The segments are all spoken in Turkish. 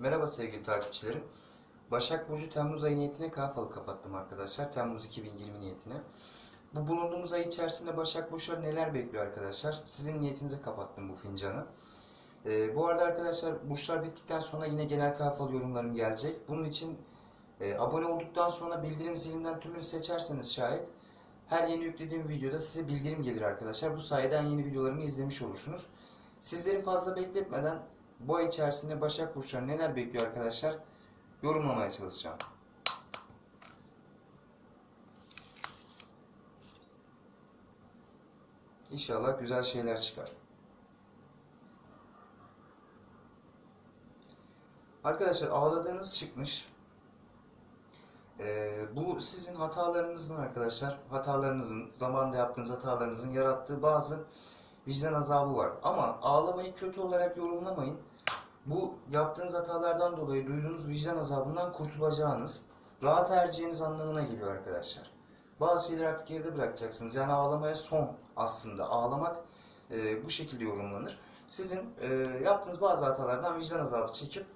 Merhaba sevgili takipçilerim. Başak Burcu Temmuz ayı niyetine kafalı kapattım arkadaşlar. Temmuz 2020 niyetine. Bu bulunduğumuz ay içerisinde Başak Burçları neler bekliyor arkadaşlar? Sizin niyetinize kapattım bu fincanı. Ee, bu arada arkadaşlar burçlar bittikten sonra yine genel kafalı yorumlarım gelecek. Bunun için e, abone olduktan sonra bildirim zilinden tümünü seçerseniz şayet her yeni yüklediğim videoda size bildirim gelir arkadaşlar. Bu sayede en yeni videolarımı izlemiş olursunuz. Sizleri fazla bekletmeden bu ay içerisinde Başak Burçları neler bekliyor arkadaşlar yorumlamaya çalışacağım. İnşallah güzel şeyler çıkar. Arkadaşlar ağladığınız çıkmış. Ee, bu sizin hatalarınızın arkadaşlar, hatalarınızın, zamanda yaptığınız hatalarınızın yarattığı bazı vicdan azabı var. Ama ağlamayı kötü olarak yorumlamayın. Bu yaptığınız hatalardan dolayı duyduğunuz vicdan azabından kurtulacağınız, rahat ereceğiniz anlamına geliyor arkadaşlar. Bazı şeyleri artık geride bırakacaksınız. Yani ağlamaya son aslında. Ağlamak e, bu şekilde yorumlanır. Sizin e, yaptığınız bazı hatalardan vicdan azabı çekip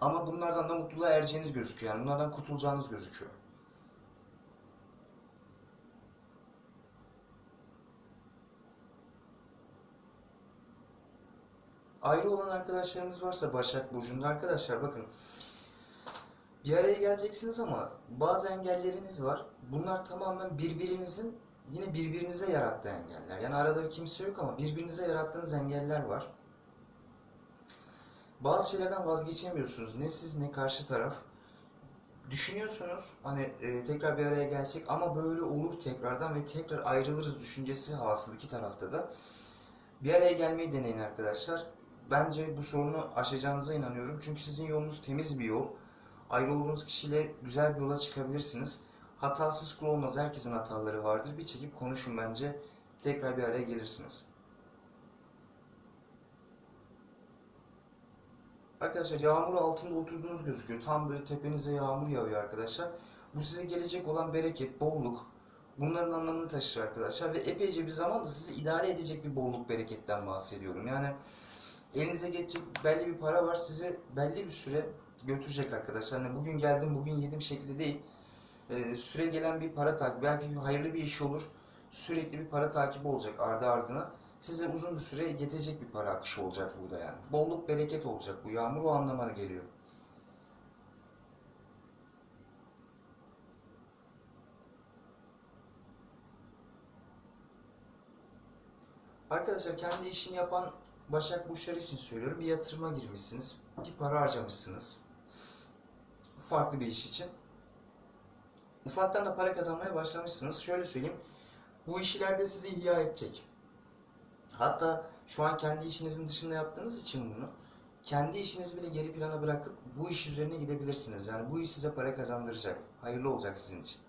ama bunlardan da mutluluğa ereceğiniz gözüküyor. Yani bunlardan kurtulacağınız gözüküyor. Ayrı olan arkadaşlarımız varsa Başak Burcu'nda arkadaşlar bakın bir araya geleceksiniz ama bazı engelleriniz var. Bunlar tamamen birbirinizin yine birbirinize yarattığı engeller. Yani arada kimse yok ama birbirinize yarattığınız engeller var. Bazı şeylerden vazgeçemiyorsunuz. Ne siz ne karşı taraf. Düşünüyorsunuz hani e, tekrar bir araya gelsek ama böyle olur tekrardan ve tekrar ayrılırız düşüncesi hasıl iki tarafta da. Bir araya gelmeyi deneyin arkadaşlar. Bence bu sorunu aşacağınıza inanıyorum. Çünkü sizin yolunuz temiz bir yol. Ayrı olduğunuz kişiyle güzel bir yola çıkabilirsiniz. Hatasız kul olmaz. Herkesin hataları vardır. Bir çekip konuşun bence. Tekrar bir araya gelirsiniz. Arkadaşlar yağmur altında oturduğunuz gözüküyor. Tam böyle tepenize yağmur yağıyor arkadaşlar. Bu size gelecek olan bereket, bolluk bunların anlamını taşır arkadaşlar. Ve epeyce bir zaman da sizi idare edecek bir bolluk, bereketten bahsediyorum. Yani elinize geçecek belli bir para var. Sizi belli bir süre götürecek arkadaşlar. Hani bugün geldim, bugün yedim şekli değil. Ee, süre gelen bir para takip. Belki hayırlı bir iş olur. Sürekli bir para takibi olacak ardı ardına size uzun bir süre yetecek bir para akışı olacak burada yani. Bolluk bereket olacak bu yağmur o anlamına geliyor. Arkadaşlar kendi işini yapan Başak Burçları için söylüyorum. Bir yatırıma girmişsiniz. Bir para harcamışsınız. Farklı bir iş için. Ufaktan da para kazanmaya başlamışsınız. Şöyle söyleyeyim. Bu iş ileride sizi ihya edecek. Hatta şu an kendi işinizin dışında yaptığınız için bunu kendi işinizi bile geri plana bırakıp bu iş üzerine gidebilirsiniz. Yani bu iş size para kazandıracak. Hayırlı olacak sizin için.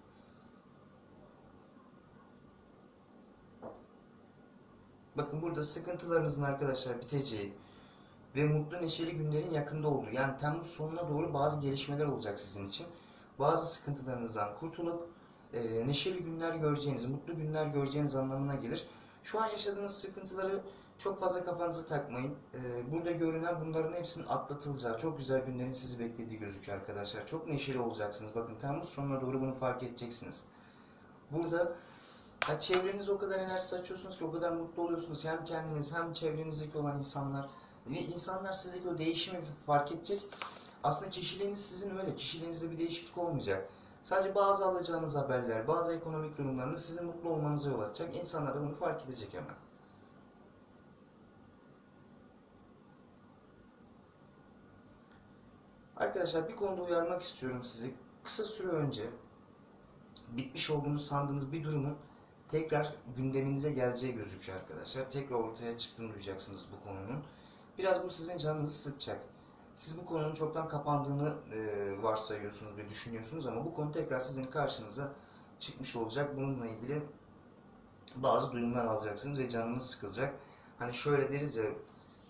Bakın burada sıkıntılarınızın arkadaşlar biteceği ve mutlu neşeli günlerin yakında olduğu. Yani Temmuz sonuna doğru bazı gelişmeler olacak sizin için. Bazı sıkıntılarınızdan kurtulup e, neşeli günler göreceğiniz, mutlu günler göreceğiniz anlamına gelir. Şu an yaşadığınız sıkıntıları çok fazla kafanıza takmayın. Ee, burada görünen bunların hepsinin atlatılacağı, çok güzel günlerin sizi beklediği gözüküyor arkadaşlar. Çok neşeli olacaksınız. Bakın Temmuz sonuna doğru bunu fark edeceksiniz. Burada ya çevreniz o kadar enerji saçıyorsunuz ki o kadar mutlu oluyorsunuz. Hem kendiniz hem çevrenizdeki olan insanlar ve insanlar sizdeki o değişimi fark edecek. Aslında kişiliğiniz sizin öyle. Kişiliğinizde bir değişiklik olmayacak. Sadece bazı alacağınız haberler, bazı ekonomik durumlarınız sizin mutlu olmanıza yol açacak. İnsanlar da bunu fark edecek hemen. Arkadaşlar bir konuda uyarmak istiyorum sizi. Kısa süre önce bitmiş olduğunu sandığınız bir durumun tekrar gündeminize geleceği gözüküyor arkadaşlar. Tekrar ortaya çıktığını duyacaksınız bu konunun. Biraz bu sizin canınızı sıkacak. Siz bu konunun çoktan kapandığını e, varsayıyorsunuz ve düşünüyorsunuz ama bu konu tekrar sizin karşınıza çıkmış olacak. Bununla ilgili bazı duyumlar alacaksınız ve canınız sıkılacak. Hani şöyle deriz ya,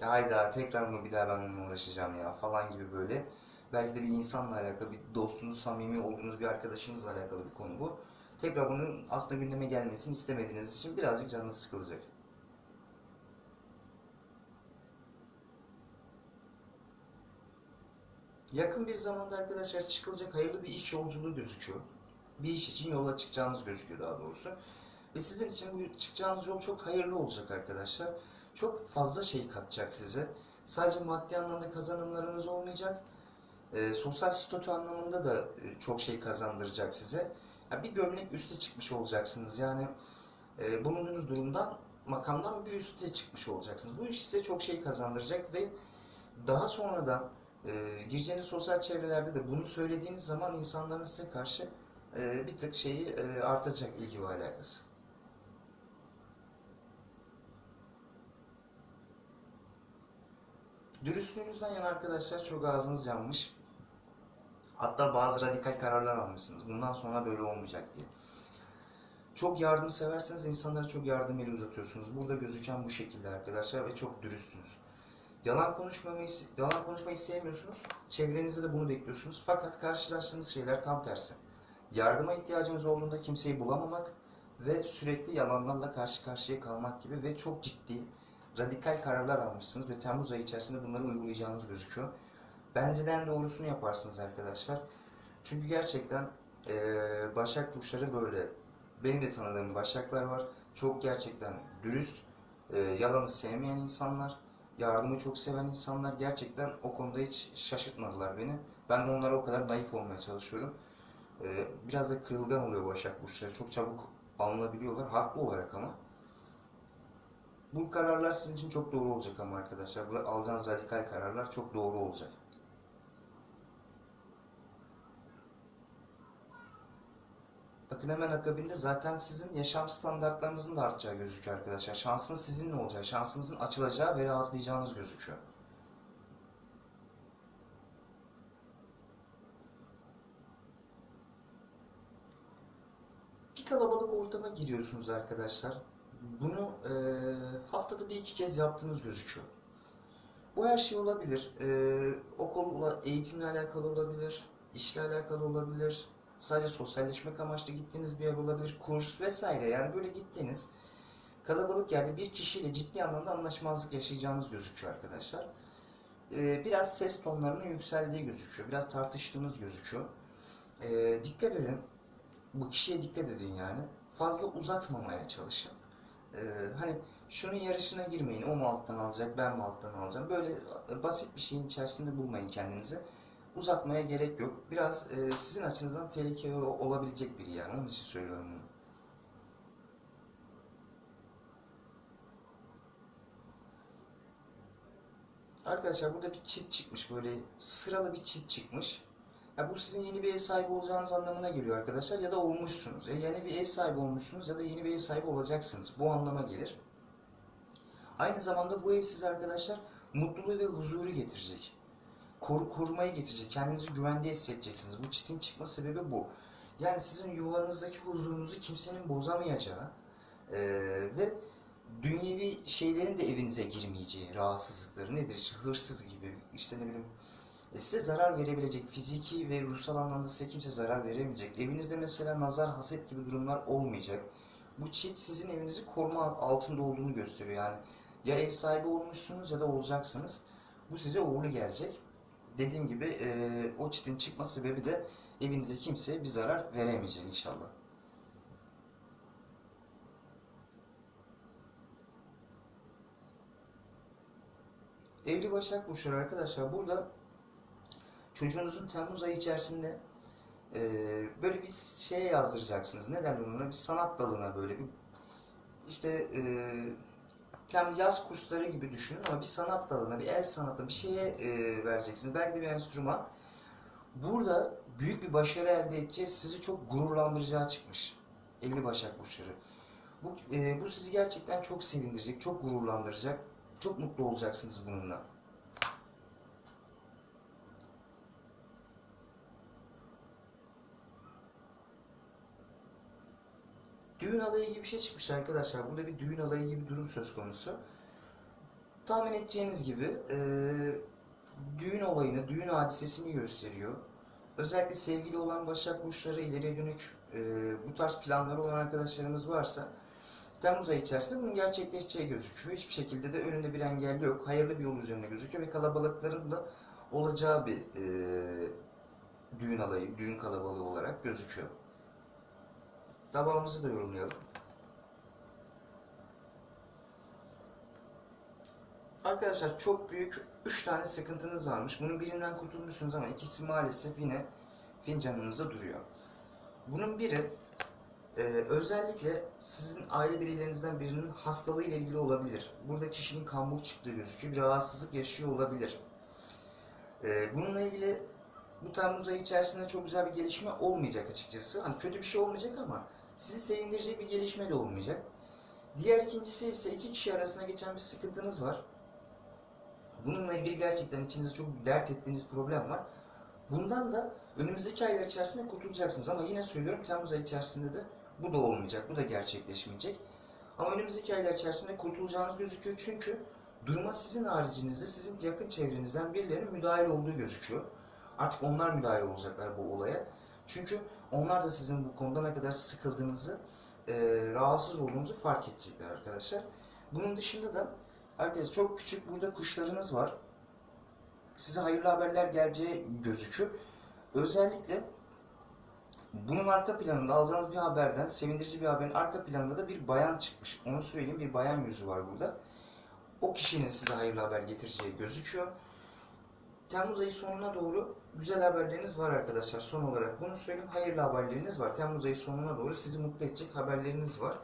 ya hayda tekrar mı bir daha ben onunla uğraşacağım ya falan gibi böyle. Belki de bir insanla alakalı, bir dostunuz, samimi olduğunuz bir arkadaşınızla alakalı bir konu bu. Tekrar bunun aslında gündeme gelmesini istemediğiniz için birazcık canınız sıkılacak. Yakın bir zamanda arkadaşlar çıkılacak hayırlı bir iş yolculuğu gözüküyor. Bir iş için yola çıkacağınız gözüküyor daha doğrusu. Ve sizin için bu çıkacağınız yol çok hayırlı olacak arkadaşlar. Çok fazla şey katacak size. Sadece maddi anlamda kazanımlarınız olmayacak. E, sosyal statü anlamında da e, çok şey kazandıracak size. Ya bir gömlek üste çıkmış olacaksınız. Yani e, bulunduğunuz durumdan, makamdan bir üste çıkmış olacaksınız. Bu iş size çok şey kazandıracak ve daha sonradan e, gireceğiniz sosyal çevrelerde de bunu söylediğiniz zaman insanların size karşı e, bir tık şeyi e, artacak ilgi ve alakası. Dürüstlüğünüzden yana arkadaşlar çok ağzınız yanmış. Hatta bazı radikal kararlar almışsınız. Bundan sonra böyle olmayacak diye. Çok yardım severseniz insanlara çok yardım eli uzatıyorsunuz. Burada gözüken bu şekilde arkadaşlar ve çok dürüstsünüz. Yalan konuşmamayı, yalan konuşmayı sevmiyorsunuz. Çevrenizde de bunu bekliyorsunuz. Fakat karşılaştığınız şeyler tam tersi. Yardıma ihtiyacınız olduğunda kimseyi bulamamak ve sürekli yalanlarla karşı karşıya kalmak gibi ve çok ciddi, radikal kararlar almışsınız ve Temmuz ayı içerisinde bunları uygulayacağınız gözüküyor. Bence de en doğrusunu yaparsınız arkadaşlar. Çünkü gerçekten eee Başak Burçları böyle. Benim de tanıdığım Başaklar var. Çok gerçekten dürüst, eee, yalanı sevmeyen insanlar, yardımı çok seven insanlar. Gerçekten o konuda hiç şaşırtmadılar beni. Ben de onlara o kadar naif olmaya çalışıyorum. Eee, biraz da kırılgan oluyor Başak Burçları. Çok çabuk alınabiliyorlar. Haklı olarak ama. Bu kararlar sizin için çok doğru olacak ama arkadaşlar. Bu alacağınız radikal kararlar çok doğru olacak. Bakın hemen akabinde zaten sizin yaşam standartlarınızın da artacağı gözüküyor arkadaşlar. Şansınız sizinle olacağı, şansınızın açılacağı ve rahatlayacağınız gözüküyor. Bir kalabalık ortama giriyorsunuz arkadaşlar. Bunu eee, haftada bir iki kez yaptığınız gözüküyor. Bu her şey olabilir. Eee okulla, eğitimle alakalı olabilir, işle alakalı olabilir, sadece sosyalleşmek amaçlı gittiğiniz bir yer olabilir, kurs vesaire. Yani böyle gittiğiniz kalabalık yerde bir kişiyle ciddi anlamda anlaşmazlık yaşayacağınız gözüküyor arkadaşlar. Eee, biraz ses tonlarının yükseldiği gözüküyor, biraz tartıştığınız gözüküyor. Eee, dikkat edin, bu kişiye dikkat edin yani. Fazla uzatmamaya çalışın. Ee, hani şunun yarışına girmeyin. O mu alttan alacak, ben mi alttan alacağım? Böyle basit bir şeyin içerisinde bulmayın kendinizi. Uzatmaya gerek yok. Biraz e, sizin açınızdan tehlikeli ol- olabilecek biri yani. Onun için söylüyorum bunu. Arkadaşlar burada bir çit çıkmış. Böyle sıralı bir çit çıkmış. Ya bu sizin yeni bir ev sahibi olacağınız anlamına geliyor arkadaşlar ya da olmuşsunuz. E, yeni bir ev sahibi olmuşsunuz ya da yeni bir ev sahibi olacaksınız. Bu anlama gelir. Aynı zamanda bu ev size arkadaşlar mutluluğu ve huzuru getirecek. Koru, korumayı getirecek. Kendinizi güvende hissedeceksiniz. Bu çitin çıkma sebebi bu. Yani sizin yuvanızdaki huzurunuzu kimsenin bozamayacağı e, ve dünyevi şeylerin de evinize girmeyeceği rahatsızlıkları nedir? İşte hırsız gibi, işte ne bileyim e, size zarar verebilecek, fiziki ve ruhsal anlamda size kimse zarar veremeyecek. Evinizde mesela nazar, haset gibi durumlar olmayacak. Bu çit sizin evinizi koruma altında olduğunu gösteriyor. Yani ya ev sahibi olmuşsunuz ya da olacaksınız. Bu size uğurlu gelecek. Dediğim gibi e, o çitin çıkma sebebi de evinize kimseye bir zarar veremeyecek inşallah. Evli Başak Burçları arkadaşlar burada çocuğunuzun Temmuz ayı içerisinde e, böyle bir şeye yazdıracaksınız. Ne derler ona? Bir sanat dalına böyle bir işte e, tam yaz kursları gibi düşünün ama bir sanat dalına, bir el sanatı, bir şeye e, vereceksiniz. Belki de bir enstrüman. Burada büyük bir başarı elde edeceğiz. Sizi çok gururlandıracağı çıkmış. Evli Başak Burçları. Bu, e, bu sizi gerçekten çok sevindirecek, çok gururlandıracak. Çok mutlu olacaksınız bununla. Düğün alayı gibi bir şey çıkmış arkadaşlar. Burada bir düğün alayı gibi durum söz konusu. Tahmin edeceğiniz gibi e, düğün olayını, düğün hadisesini gösteriyor. Özellikle sevgili olan Başak Burçları ileriye dönük e, bu tarz planları olan arkadaşlarımız varsa Temmuz ayı içerisinde bunun gerçekleşeceği gözüküyor. Hiçbir şekilde de önünde bir engel yok. Hayırlı bir yol üzerine gözüküyor ve kalabalıkların da olacağı bir e, düğün alayı, düğün kalabalığı olarak gözüküyor. Tabağımızı da yorumlayalım. Arkadaşlar çok büyük 3 tane sıkıntınız varmış. Bunun birinden kurtulmuşsunuz ama ikisi maalesef yine fincanınızda duruyor. Bunun biri e, özellikle sizin aile bireylerinizden birinin hastalığı ile ilgili olabilir. Burada kişinin kambur çıktığı gözüküyor. Bir rahatsızlık yaşıyor olabilir. E, bununla ilgili bu Temmuz ayı içerisinde çok güzel bir gelişme olmayacak açıkçası. Hani kötü bir şey olmayacak ama sizi sevindirecek bir gelişme de olmayacak. Diğer ikincisi ise iki kişi arasında geçen bir sıkıntınız var. Bununla ilgili gerçekten içinizde çok dert ettiğiniz problem var. Bundan da önümüzdeki aylar içerisinde kurtulacaksınız ama yine söylüyorum Temmuz ayı içerisinde de bu da olmayacak, bu da gerçekleşmeyecek. Ama önümüzdeki aylar içerisinde kurtulacağınız gözüküyor çünkü duruma sizin haricinizde, sizin yakın çevrenizden birilerinin müdahil olduğu gözüküyor. Artık onlar müdahil olacaklar bu olaya. Çünkü onlar da sizin bu konuda ne kadar sıkıldığınızı, e, rahatsız olduğunuzu fark edecekler arkadaşlar. Bunun dışında da arkadaşlar çok küçük burada kuşlarınız var. Size hayırlı haberler geleceği gözüküyor. Özellikle bunun arka planında alacağınız bir haberden, sevindirici bir haberin arka planında da bir bayan çıkmış. Onu söyleyeyim, bir bayan yüzü var burada. O kişinin size hayırlı haber getireceği gözüküyor. Temmuz ayı sonuna doğru güzel haberleriniz var arkadaşlar. Son olarak bunu söyleyeyim. Hayırlı haberleriniz var. Temmuz ayı sonuna doğru sizi mutlu edecek haberleriniz var.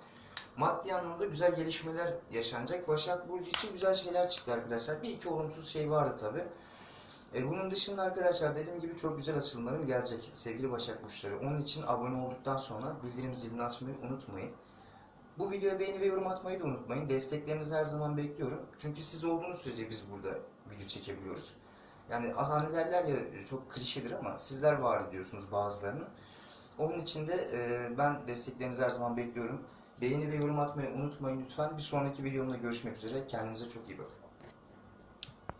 Maddi anlamda güzel gelişmeler yaşanacak. Başak Burcu için güzel şeyler çıktı arkadaşlar. Bir iki olumsuz şey vardı tabi. E, bunun dışında arkadaşlar dediğim gibi çok güzel açılımlarım gelecek sevgili Başak Burçları. Onun için abone olduktan sonra bildirim zilini açmayı unutmayın. Bu videoya beğeni ve yorum atmayı da unutmayın. Desteklerinizi her zaman bekliyorum. Çünkü siz olduğunuz sürece biz burada video çekebiliyoruz. Yani hani derler ya çok klişedir ama sizler var ediyorsunuz bazılarını. Onun için de e, ben desteklerinizi her zaman bekliyorum. Beğeni ve yorum atmayı unutmayın lütfen. Bir sonraki videomda görüşmek üzere. Kendinize çok iyi bakın.